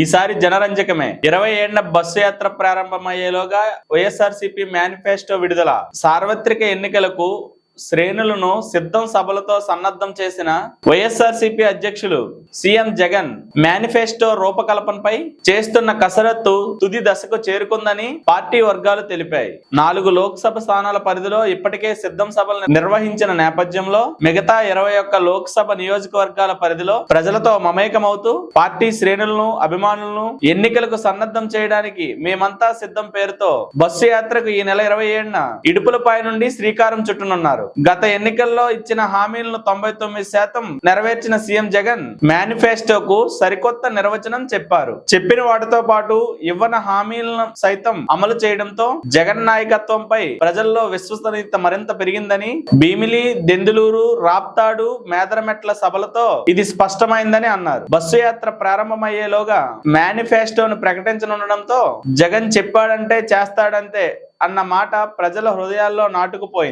ఈసారి జనరంజకమే. ఇరవై ఏళ్ళ బస్సు యాత్ర ప్రారంభమయ్యేలోగా వైఎస్ఆర్సీపీ మేనిఫెస్టో విడుదల. సార్వత్రిక ఎన్నికలకు శ్రేణులను సిద్ధం సభలతో సన్నద్ధం చేసిన వైఎస్ఆర్సీపీ అధ్యక్షులు సీఎం జగన్ మేనిఫెస్టో రూపకల్పనపై చేస్తున్న కసరత్తు తుది దశకు చేరుకుందని పార్టీ వర్గాలు తెలిపాయి. నాలుగు లోక్సభ స్థానాల పరిధిలో ఇప్పటికే సిద్ధం సభలు నిర్వహించిన నేపథ్యంలో మిగతా ఇరవై ఒక్క లోక్సభ నియోజకవర్గాల పరిధిలో ప్రజలతో మమేకమవుతూ పార్టీ శ్రేణులను అభిమానులను ఎన్నికలకు సన్నద్ధం చేయడానికి మేమంతా సిద్ధం పేరుతో బస్సు యాత్రకు ఈ నెల ఇరవై ఏడున ఇడుపులపై నుండి శ్రీకారం చుట్టనున్నారు. గత ఎన్నికల్లో ఇచ్చిన హామీలను తొంభై తొమ్మిది శాతం నెరవేర్చిన సీఎం జగన్ మేనిఫెస్టోకు సరికొత్త నిర్వచనం చెప్పారు. చెప్పిన వాటితో పాటు ఇవ్వన హామీలను సైతం అమలు చేయడంతో జగన్ నాయకత్వంపై ప్రజల్లో విశ్వసనీయత మరింత పెరిగిందని భీమిలి దెందులూరు రాప్తాడు మేదరమెట్ల సభలతో ఇది స్పష్టమైందని అన్నారు. బస్సు యాత్ర ప్రారంభమయ్యేలోగా మేనిఫెస్టోను ప్రకటించనుండడంతో జగన్ చెప్పాడంటే చేస్తాడంతే అన్న మాట ప్రజల హృదయాల్లో నాటుకుపోయింది.